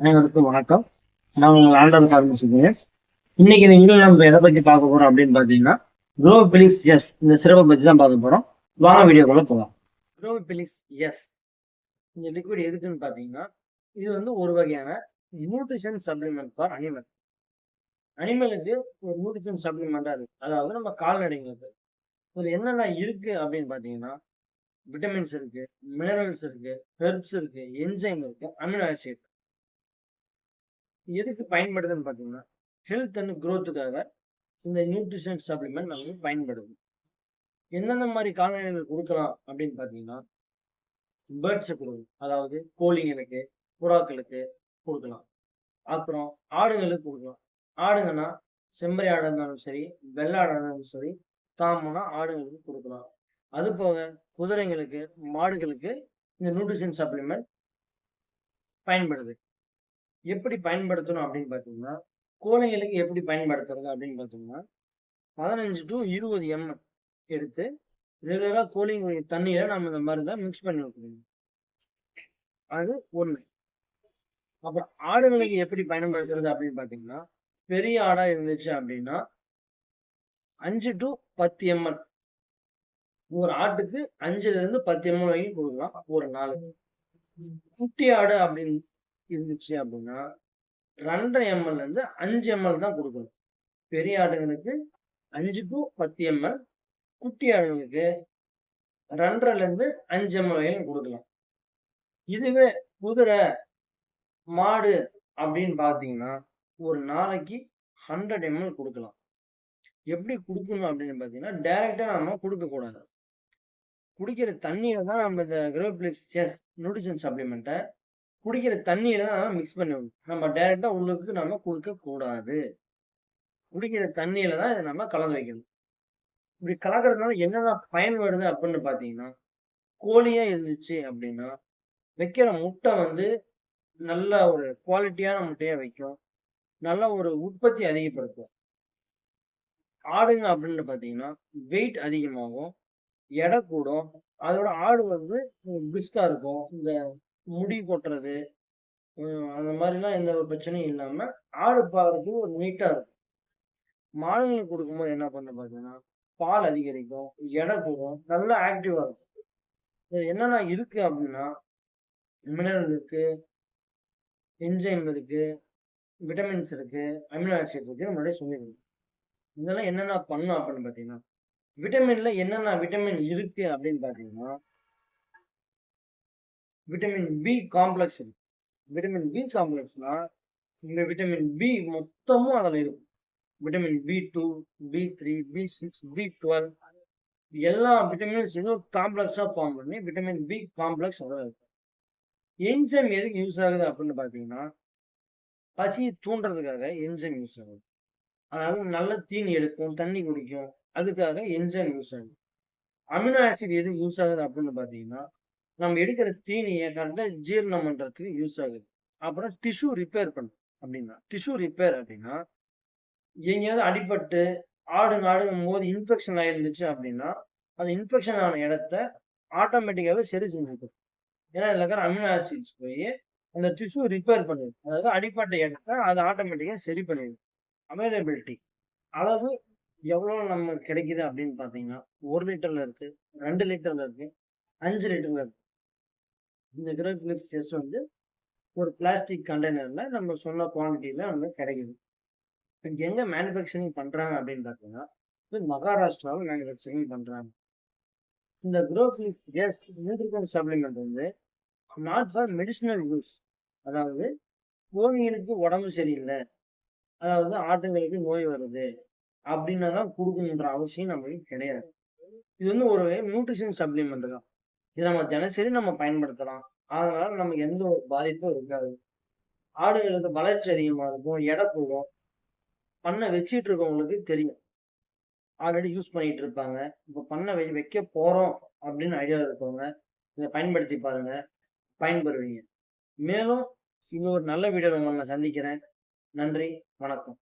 அனைவருக்கும் வணக்கம். நான் உங்கள் ஆண்டர் ஆரம்பிச்சிருக்கேன் இன்னைக்கு நீங்கள் நம்ம எதை பத்தி பார்க்க போறோம் அப்படின்னு பாத்தீங்கன்னா குரோபிலிக்ஸ் எஸ் இந்த சிறப்பை பத்தி தான் பார்க்க போறோம். வாங்க வீடியோக்குள்ள போகலாம். குரோபிலிக்ஸ் எஸ் இந்த லிக்விட் எதுக்குன்னு பாத்தீங்கன்னா இது வந்து ஒரு வகையான நியூட்ரிஷன் சப்ளிமெண்ட் ஃபார் அனிமல் அனிமலுக்கு ஒரு நியூட்ரிஷன் சப்ளிமெண்டா இருக்கு. அதாவது நம்ம கால்நடைங்களுக்கு இதுல என்னென்ன இருக்கு அப்படின்னு பாத்தீங்கன்னா விட்டமின்ஸ் இருக்கு மினரல்ஸ் இருக்கு ஹெர்ப்ஸ் இருக்கு என்சைம் இருக்கு அமினோ ஆசிட் எதுக்கு பயன்படுதுன்னு பார்த்தீங்கன்னா ஹெல்த் அண்ட் க்ரோத்துக்காக இந்த நியூட்ரிஷன் சப்ளிமெண்ட் நமக்கு பயன்படுது. எந்தெந்த மாதிரி கால்நடைகள் கொடுக்கலாம் அப்படின்னு பார்த்தீங்கன்னா பேர்ட்ஸை கொடுக்கணும் அதாவது கோழிங்களுக்கு புறாக்களுக்கு கொடுக்கலாம். அப்புறம் ஆடுகளுக்கு கொடுக்கலாம். ஆடுங்கன்னா செம்மறி ஆடாக இருந்தாலும் சரி வெள்ளை ஆடாக இருந்தாலும் சரி காமனா ஆடுங்களுக்கு கொடுக்கலாம். அது போக குதிரைங்களுக்கு மாடுகளுக்கு இந்த நியூட்ரிஷன் சப்ளிமெண்ட் பயன்படுது. எப்படி பயன்படுத்தணும் அப்படின்னு பார்த்தீங்கன்னா கோழைகளுக்கு எப்படி பயன்படுத்துறது அப்படின்னு பார்த்தீங்கன்னா பதினஞ்சு டு இருபது எம்எம் எடுத்து ரெகுலராக கோழிங்களுடைய தண்ணியில நம்ம இந்த மாதிரி தான் மிக்ஸ் பண்ணி வைக்கணும் அது ஒன்று அப்புறம் ஆடுகளுக்கு எப்படி பயன்படுத்துறது அப்படின்னு பார்த்தீங்கன்னா பெரிய ஆடா இருந்துச்சு அப்படின்னா அஞ்சு டு பத்து எம்எல் ஒரு ஆட்டுக்கு அஞ்சுல இருந்து பத்து எம்எல் வரைக்கும் கொடுக்கலாம் ஒரு நாளுக்கு. குட்டி ஆடு அப்படின்னு இருந்துச்சு அப்படின்னா ரெண்டரை எம்எல் இருந்து அஞ்சு எம்எல் தான் கொடுக்கணும். பெரிய ஆடுகளுக்கு அஞ்சு டு பத்து எம்எல் குட்டி ஆடுகளுக்கு ரெண்டரைல இருந்து அஞ்சு எம்எல் வரையும் கொடுக்கலாம். இதுவே குதிரை மாடு அப்படின்னு பார்த்தீங்கன்னா ஒரு நாளைக்கு ஹண்ட்ரட் எம்எல் கொடுக்கலாம். எப்படி கொடுக்கணும் அப்படின்னு பார்த்தீங்கன்னா டைரெக்டாக நம்ம கொடுக்கக்கூடாது குடிக்கிற தண்ணியில தான் நம்ம இந்த கிரோப்ளிக்ஸ் நியூட்ரிஷன் சப்ளிமெண்ட்டை குடிக்கிற தண்ணியில தான் மிக்ஸ் பண்ணி விடணும் நம்ம டைரெக்டா உள்ளுக்கு நம்ம கொடுக்க கூடாது. குடிக்கிற தண்ணியில தான் இதை நம்ம கலந்து வைக்கணும். இப்படி கலக்கிறதுனால என்னதான் பயன் வருது அப்படின்னு பார்த்தீங்கன்னா கோழியா இருந்துச்சு அப்படின்னா வைக்கிற முட்டை வந்து நல்ல ஒரு குவாலிட்டியான முட்டையா வைக்கும். நல்ல ஒரு உற்பத்தி அதிகப்படுத்தும். ஆடுங்க அப்படின்னு பார்த்தீங்கன்னா வெயிட் அதிகமாகும். எடை கூடும். அதோட ஆடு வந்து பிஸ்டா இருக்கும். இந்த முடி கொட்டுறது அந்த மாதிரிலாம் எந்த ஒரு பிரச்சனையும் இல்லாமல் ஆடு பார்க்கறதுக்கு ஒரு நீட்டா இருக்கும். மாடுகளுக்கு கொடுக்கும்போது என்ன பண்ண பார்த்தீங்கன்னா பால் அதிகரிக்கும் எடை கூடும் நல்லா ஆக்டிவா இருக்கும். இது என்னென்ன இருக்கு அப்படின்னா மினரல் இருக்கு என்ஜைம் இருக்கு விட்டமின்ஸ் இருக்கு அமினோ ஆசிட் இருக்கு முன்னாடியே சொல்லியிருக்கேன் இதெல்லாம் என்னென்ன பண்ணும் அப்படின்னு பார்த்தீங்கன்னா விட்டமின்ல என்னென்ன விட்டமின் இருக்கு அப்படின்னு பார்த்தீங்கன்னா vitamin B complex vitamin B காம்ப்ளெக்ஸ்னா இந்த விட்டமின் பி மொத்தமும் அதில் இருக்கும். Vitamin B two B three B six B twelve எல்லா விட்டமின்ஸ் இதுவும் காம்ப்ளெக்ஸாக ஃபார்ம் பண்ணி விட்டமின் பி காம்ப்ளெக்ஸ் அதில் இருக்கும் என்ஜைம் எதுக்கு யூஸ் ஆகுது அப்படின்னு பார்த்தீங்கன்னா பசியை தூண்டுறதுக்காக என்ஜம் யூஸ் ஆகுது. அதாவது நல்ல தீனி எடுக்கும் தண்ணி குடிக்கும் அதுக்காக என்ஜம் யூஸ் ஆகுது. அமினோ ஆசிட் எது யூஸ் ஆகுது அப்படின்னு பார்த்தீங்கன்னா நம்ம எடுக்கிற தீனியை கரெக்டாக ஜீரணம் பண்ணுறதுக்கு யூஸ் ஆகுது. அப்புறம் டிஷ்யூ ரிப்பேர் பண்ணும் அப்படின்னா டிஷ்யூ ரிப்பேர் அப்படின்னா எங்கேயாவது அடிபட்டு ஆடு ஆடுங்கும் போது இன்ஃபெக்ஷன் ஆயிருந்துச்சு அப்படின்னா அந்த இன்ஃபெக்ஷன் ஆன இடத்த ஆட்டோமேட்டிக்காகவே சரி செஞ்சுக்கும் ஏன்னா இதில் இருக்கிற அமினோ ஆசிட்ஸ் போய் அந்த டிஷ்யூ ரிப்பேர் பண்ணிடும் அதாவது அடிப்பட்ட இடத்த அது ஆட்டோமேட்டிக்காக சரி பண்ணிடும். அவைலபிலிட்டி அளவு எவ்வளோ நம்ம கிடைக்குது அப்படின்னு பார்த்தீங்கன்னா ஒரு லிட்டர்ல இருக்கு ரெண்டு லிட்டர்ல இருக்கு அஞ்சு லிட்டர்ல இருக்கு. இந்த கிரவுண்ட் மிக்ஸ் செஸ் வந்து ஒரு பிளாஸ்டிக் கண்டெய்னரில் நம்ம சொன்ன குவான்டிட்டியில் நமக்கு கிடைக்குது. இது எங்கே மேனுஃபேக்சரிங் பண்ணுறாங்க அப்படின்னு பார்த்தீங்கன்னா மகாராஷ்டிராவில் மேனுஃபேக்சரிங் பண்ணுறாங்க இந்த குரோக்ளிப்ஸ் கேஸ் நியூட்ரிகன் சப்ளிமெண்ட் வந்து நாட் ஃபார் மெடிசினல் யூஸ் அதாவது கோழிகளுக்கு உடம்பு சரியில்லை. அதாவது ஆட்டுங்களுக்கு நோய் வருது. அப்படின்னா தான் கொடுக்கணுன்ற அவசியம் நம்மளுக்கு கிடையாது. இது வந்து ஒரு நியூட்ரிஷன் சப்ளிமெண்ட் தான். இதை நம்ம தினசரி நம்ம பயன்படுத்தலாம். அதனால நமக்கு எந்த ஒரு பாதிப்பும் இருக்காது. ஆடுகளுக்கு வளர்ச்சி அதிகமாக இருக்கும் எடை கூடும் பண்ணை வச்சிட்டு இருக்கவங்களுக்கு தெரியும். ஆல்ரெடி யூஸ் பண்ணிட்டு இருப்பாங்க. இப்போ பண்ணை வை வைக்க போகிறோம் அப்படின்னு ஐடியா இருக்கவங்க இதை பயன்படுத்தி பாருங்க. பயன்பெறுவீங்க. மேலும் இன்னொரு நல்ல வீடியோ உங்களை நான் சந்திக்கிறேன். நன்றி வணக்கம்.